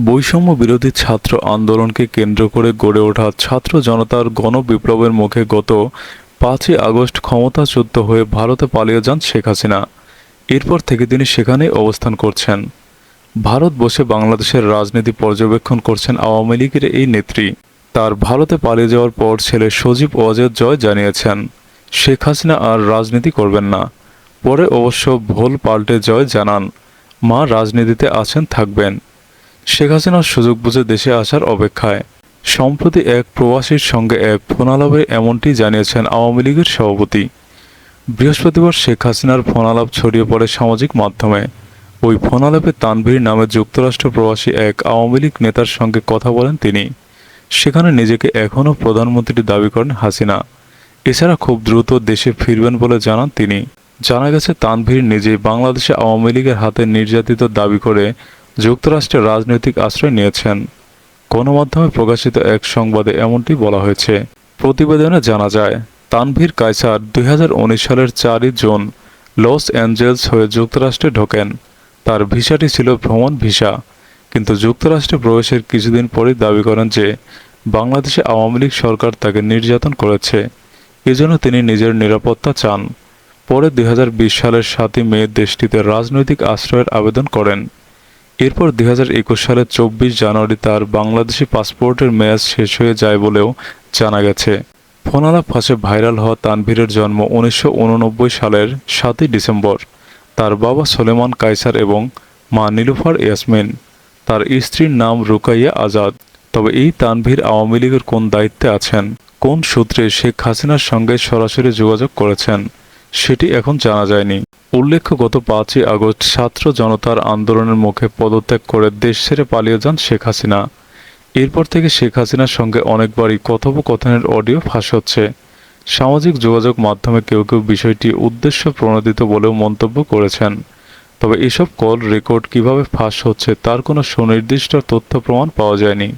বৈষম্য বিরোধী ছাত্র আন্দোলনকে কেন্দ্র করে গড়ে ওঠা ছাত্র জনতার গণবিপ্লবের মুখে গত পাঁচই আগস্ট ক্ষমতাচ্যুত হয়ে ভারতে পালিয়ে যান শেখ হাসিনা। এরপর থেকে তিনি সেখানেই অবস্থান করছেন। ভারত বসে বাংলাদেশের রাজনীতি পর্যবেক্ষণ করছেন আওয়ামী লীগের এই নেত্রী। তার ভারতে পালিয়ে যাওয়ার পর ছেলে সজীব ওয়াজেদ জয় জানিয়েছেন, শেখ হাসিনা আর রাজনীতি করবেন না। পরে অবশ্য ভোল পাল্টে জয় জানান, মা রাজনীতিতে আছেন, থাকবেন। শেখ হাসিনার সুযোগ বুঝে দেশে আসার অপেক্ষায়। সম্প্রতি এক প্রবাসীর সঙ্গে এক ফোনালাপে এমনটি জানিয়েছেন আওয়ামী লীগের সভাপতি। বৃহস্পতিবার শেখ হাসিনার ফোনালাপ ছড়িয়ে পড়ে সামাজিক মাধ্যমে। ওই ফোনালাপে তানভীর নামে যুক্তরাষ্ট্র প্রবাসী এক আওয়ামী লীগ নেতার সঙ্গে কথা বলেন তিনি। সেখানে নিজেকে এখনও প্রধানমন্ত্রী দাবি করেন হাসিনা। এছাড়া খুব দ্রুত দেশে ফিরবেন বলে জানান তিনি। জানা গেছে, তানভীর নিজেই বাংলাদেশে আওয়ামী লীগের হাতে নির্যাতিত দাবি করে যুক্তরাষ্ট্রে রাজনৈতিক আশ্রয় নিয়েছেন। গণমাধ্যমে প্রকাশিত এক সংবাদে এমনটি বলা হয়েছে। প্রতিবেদনে জানা যায়, তানভীর কায়সার দুই সালের চারই জুন লস অ্যাঞ্জেলস হয়ে যুক্তরাষ্ট্রে ঢোকেন। তার ভিসাটি ছিল ভ্রমণ ভিসা। কিন্তু যুক্তরাষ্ট্রে প্রবেশের কিছুদিন পরেই দাবি করেন যে বাংলাদেশে আওয়ামী লীগ সরকার তাকে নির্যাতন করেছে। এজন্য তিনি নিজের নিরাপত্তা চান। পরে দুই হাজার বিশ সালের সাতই মে দেশটিতে রাজনৈতিক আশ্রয়ের আবেদন করেন। এরপর দুই হাজার একুশ সালের চব্বিশ জানুয়ারি তার বাংলাদেশি পাসপোর্টের মেয়াদ শেষ হয়ে যায় বলেও জানা গেছে। ফোনালাপ ফাঁসে ভাইরাল হওয়া তানভীরের জন্ম উনিশশো উননব্বই সালের সাতই ডিসেম্বর। তার বাবা সলেমান কাইসার এবং মা নীলুফার ইয়াসমিন। তার স্ত্রীর নাম রুকাইয়া আজাদ। তবে এই তানভীর আওয়ামী লীগের কোন দায়িত্বে আছেন, কোন সূত্রে শেখ হাসিনার সঙ্গে সরাসরি যোগাযোগ করেছেন, সেটি এখন জানা যায়নি। উল্লেখ্য, গত পাঁচই আগস্ট ছাত্র জনতার আন্দোলনের মুখে পদত্যাগ করে দেশ ছেড়ে পালিয়ে যান শেখ হাসিনা। এরপর থেকে শেখ হাসিনার সঙ্গে অনেকবারই কথোপকথনের অডিও ফাঁস হচ্ছে। সামাজিক যোগাযোগ মাধ্যমে কেউ কেউ বিষয়টি উদ্দেশ্য প্রণোদিত বলেও মন্তব্য করেছেন। তবে এসব কল রেকর্ড কীভাবে ফাঁস হচ্ছে তার কোনো সুনির্দিষ্ট তথ্য প্রমাণ পাওয়া যায়নি।